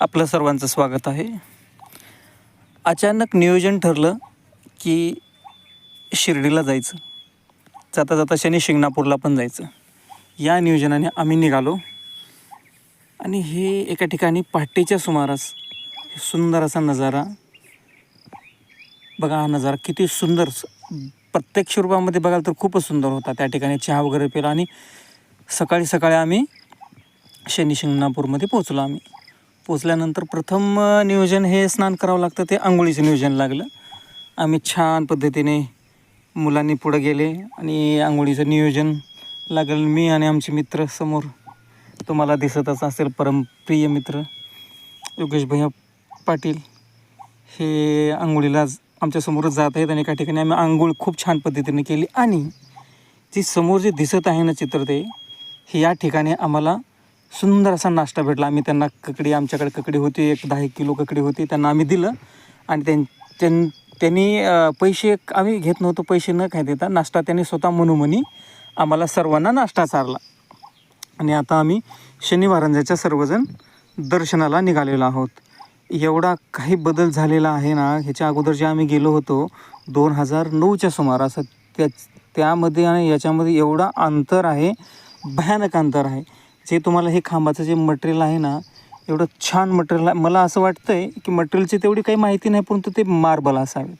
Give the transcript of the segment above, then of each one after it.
आपलं सर्वांचं स्वागत आहे. अचानक नियोजन ठरलं की शिर्डीला जायचं. जाता जाता शनी शिंगणापूरला पण जायचं. या नियोजनाने आम्ही निघालो. आणि हे एका ठिकाणी पहाटेच्या सुमारास सुंदर असा नजारा बघा हा नजारा किती सुंदर. स- प्रत्यक्ष रूपामध्ये बघाल तर खूपच सुंदर होता. त्या ठिकाणी चहा वगैरे पिला आणि सकाळी सकाळी आम्ही शनी शिंगणापूरमध्ये पोहोचलो आम्ही. पोचल्यानंतर प्रथम नियोजन हे स्नान करावं लागतं ते आंघोळीचं नियोजन लागलं. आम्ही छान पद्धतीने मुलांनी पुढं गेले आणि आंघोळीचं नियोजन लागलं. मी आणि आमचे मित्र समोर तुम्हाला दिसतच असेल परमप्रिय मित्र योगेश भैया पाटील. हे आंघोळीला आमच्यासमोरच जात आहेत आणि एका ठिकाणी आम्ही आंघोळ खूप छान पद्धतीने केली. आणि जी समोर जे दिसत आहे ना चित्र ते हे या ठिकाणी आम्हाला सुंदर असा नाश्ता भेटला. आम्ही त्यांना ककडी आमच्याकडे ककडी होती एक दहा एक किलो ककडी होती त्यांना आम्ही दिलं. आणि त्यां त्यां त्यांनी पैसे आम्ही घेत नव्हतो पैसे न काय देता नाश्ता त्यांनी स्वतः मनोमनी आम्हाला सर्वांना नाश्ता चारला. आणि आता आम्ही शनिवारांजाच्या सर्वजण दर्शनाला निघालेलो आहोत. एवढा काही बदल झालेला आहे ना ह्याच्या अगोदर जे आम्ही गेलो होतो दोन हजार नऊच्या सुमारास त्या त्यामध्ये आणि याच्यामध्ये एवढा अंतर आहे भयानक अंतर आहे. जे तुम्हाला हे खांबाचं जे मटेरियल आहे ना एवढं छान मटेरियल आहे. मला असं वाटतं आहे की मटेरियलची तेवढी काही माहिती नाही परंतु ते मार्बल असावेत.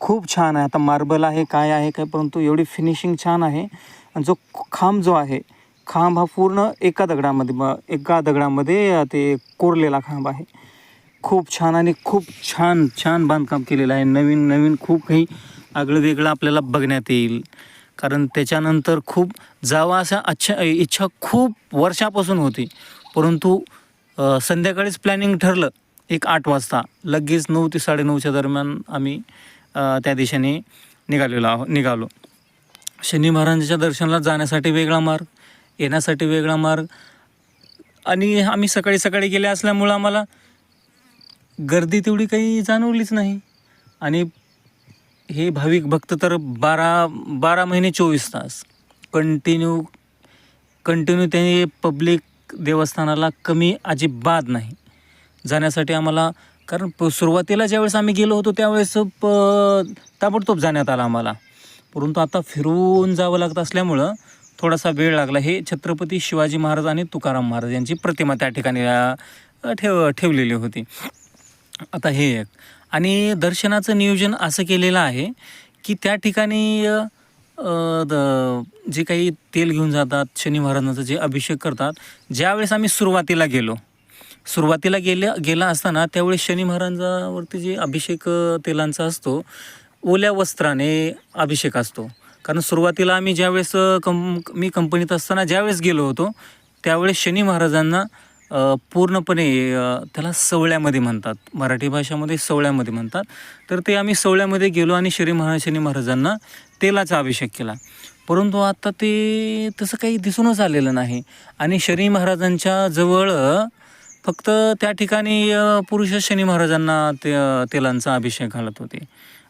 खूप छान आहे. आता मार्बल आहे काय आहे काय परंतु एवढी फिनिशिंग छान आहे. आणि जो खांब जो आहे खांब हा पूर्ण एका दगडामध्ये ब एका दगडामध्ये ते कोरलेला खांब आहे. खूप छान आणि खूप छान छान बांधकाम केलेलं आहे. नवीन नवीन खूप काही आगळं वेगळं आपल्याला बघण्यात येईल. कारण त्याच्यानंतर खूप जावा अशा अच्छा इच्छा खूप वर्षापासून होती. परंतु संध्याकाळीच प्लॅनिंग ठरलं. एक आठ वाजता. लगेच नऊ ते साडेनऊच्या दरम्यान आम्ही त्या दिशेने निघालेलो आहो निघालो. शनी महाराजांच्या दर्शनाला जाण्यासाठी वेगळा मार्ग येण्यासाठी वेगळा मार्ग. आणि आम्ही सकाळी सकाळी गेले असल्यामुळं आम्हाला गर्दी तेवढी काही जाणवलीच नाही. आणि हे भाविक भक्त तर बारा बारा महिने चोवीस तास कंटिन्यू कंटिन्यू त्यांनी पब्लिक देवस्थानाला कमी अजिबात नाही. जाण्यासाठी आम्हाला कारण प सुरुवातीला ज्यावेळेस आम्ही गेलो होतो त्यावेळेस प ताबडतोब जाण्यात आला आम्हाला. परंतु आता फिरून जावं लागत असल्यामुळं थोडासा वेळ लागला. हे छत्रपती शिवाजी महाराज आणि तुकाराम महाराज यांची प्रतिमा त्या ठिकाणी ठेव ठेवलेली होती. आता हे एक. आणि दर्शनाचं नियोजन असं केलेलं आहे की त्या ठिकाणी द जे काही तेल घेऊन जातात शनी महाराजांचं जे अभिषेक करतात ज्यावेळेस आम्ही सुरुवातीला गेलो सुरुवातीला गेल्या गेला असताना त्यावेळेस शनी महाराजांवरती जे अभिषेक तेलांचा असतो ओल्या वस्त्राने अभिषेक असतो. कारण सुरुवातीला आम्ही ज्यावेळेस कं मी कंपनीत असताना ज्यावेळेस गेलो होतो त्यावेळेस शनी महाराजांना पूर्णपणे त्याला सवळ्यामध्ये म्हणतात. मराठी भाषामध्ये सवळ्यामध्ये म्हणतात. तर ते आम्ही सवळ्यामध्ये गेलो आणि श्री महाराज महाराजांना तेलाचा अभिषेक केला. परंतु आता ते तसं काही दिसूनच आलेलं नाही. आणि शनी महाराजांच्या जवळ फक्त त्या ठिकाणी पुरुष शनी महाराजांना ते तेलांचा अभिषेक घालत होते.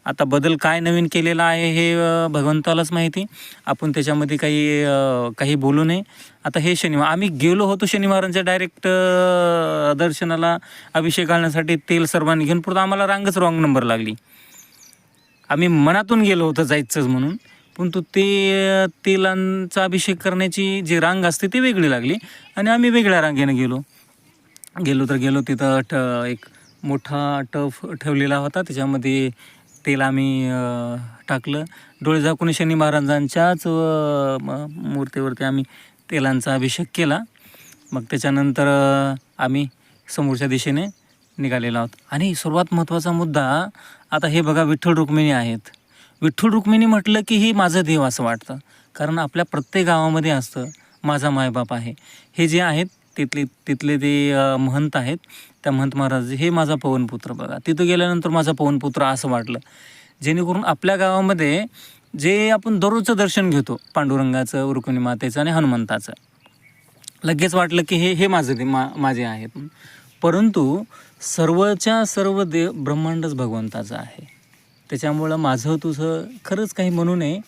आता बदल काय नवीन केलेला आहे हे भगवंतालाच माहिती. आपण त्याच्यामध्ये काही काही बोलू नये. आता हे शनिवार आम्ही गेलो होतो शनिवारांच्या डायरेक्ट दर्शनाला. अभिषेक घालण्यासाठी तेल सर्वांनी घेऊन पुढं आम्हाला रांगच रॉंग नंबर लागली. आम्ही मनातून गेलो होतं जायचंच म्हणून. परंतु ते तेलांचा अभिषेक करण्याची जी रांग असते ती वेगळी लागली. आणि आम्ही वेगळ्या रांगेनं गेलो. गेलो तर गेलो तिथं ठ एक मोठा टफ ठेवलेला होता. त्याच्यामध्ये तेल आम्ही टाकलं. डोळे झाकून शनी महाराजांच्याच म- मूर्तीवरती आम्ही तेलांचा अभिषेक केला. मग त्याच्यानंतर आम्ही समोरच्या दिशेने निघालेलो आहोत. आणि सर्वात महत्त्वाचा मुद्दा आता हे बघा विठ्ठल रुक्मिणी आहेत. विठ्ठल रुक्मिणी म्हटलं की ही माझं देव असं वाटतं. कारण आपल्या प्रत्येक गावामध्ये असतं माझा मायबाप आहे. हे जे आहेत तिथले तिथले ते महंत आहेत त्या महंत महाराज हे माझा पवनपुत्र बघा. तिथं गेल्यानंतर माझा पवनपुत्र असं वाटलं. जेणेकरून आपल्या गावामध्ये जे आपण दररोजचं दर्शन घेतो पांडुरंगाचं रुक्मिणी मातेचं आणि हनुमंताचं लगेच वाटलं की हे हे माझं ते मा माझे आहेत. परंतु सर्वच्या सर्व देव ब्रह्मांडच भगवंताचं आहे. त्याच्यामुळं माझं तुझं खरंच काही म्हणू नये.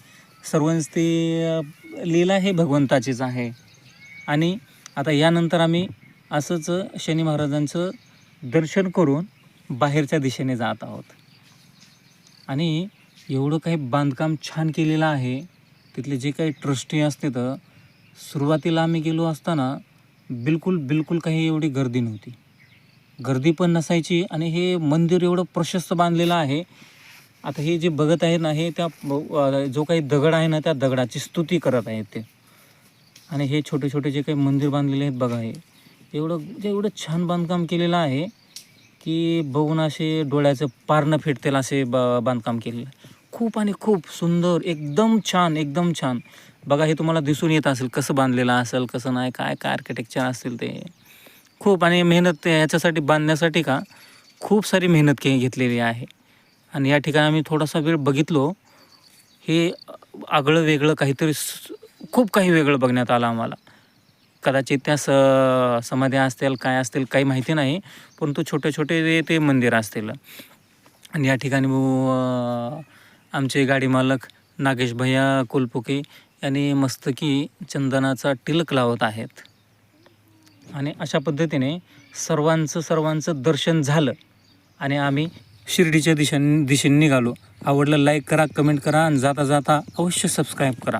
सर्वांच ते लीला हे भगवंताचीच आहे. आणि आता यानंतर आम्ही असंच शनी महाराजांचं दर्शन करून बाहेरच्या दिशेने जात आहोत. आणि एवढं काही बांधकाम छान केलेलं आहे तिथले जे काही ट्रस्टी असते तर सुरुवातीला आम्ही गेलो असताना बिलकुल बिलकुल काही एवढी गर्दी नव्हती. गर्दी पण नसायची आणि हे मंदिर एवढं प्रशस्त बांधलेलं आहे. आता हे जे बघत आहेत ना हे त्या जो काही दगड आहे ना त्या दगडाची स्तुती करत आहेत ते. आणि हे छोटे छोटे जे काही मंदिर बांधलेले आहेत बघा हे. एवढं म्हणजे एवढं छान बांधकाम केलेलं आहे की बघून असे डोळ्याचं पारणं फिटतील असे ब बांधकाम केलेलं. आहे. खूप आणि खूप सुंदर एकदम छान एकदम छान. बघा हे तुम्हाला दिसून येत असेल कसं बांधलेलं असेल कसं नाही काय काय आर्किटेक्चर असेल ते. खूप आणि मेहनत ते ह्याच्यासाठी बांधण्यासाठी का खूप सारी मेहनत के घेतलेली आहे. आणि या ठिकाणी आम्ही थोडासा वेळ बघितलो. हे आगळं वेगळं काहीतरी खूप काही वेगळं बघण्यात आलं आम्हाला. कदाचित त्या स समाध्या असतील काय असतील काही माहिती नाही परंतु छोटे छोटे ते- ते मंदिर असतील. आणि या ठिकाणी आमचे गाडी मालक नागेश भैया कोलपुके यांनी मस्तकी चंदनाचा टिलक लावत आहेत. आणि अशा पद्धतीने सर्वांचं सर्वांचं दर्शन झालं आणि आम्ही शिर्डीच्या दिशेने दिशेने निघालो. आवडलं लाईक करा कमेंट करा आणि जाता जाता अवश्य सबस्क्राईब करा.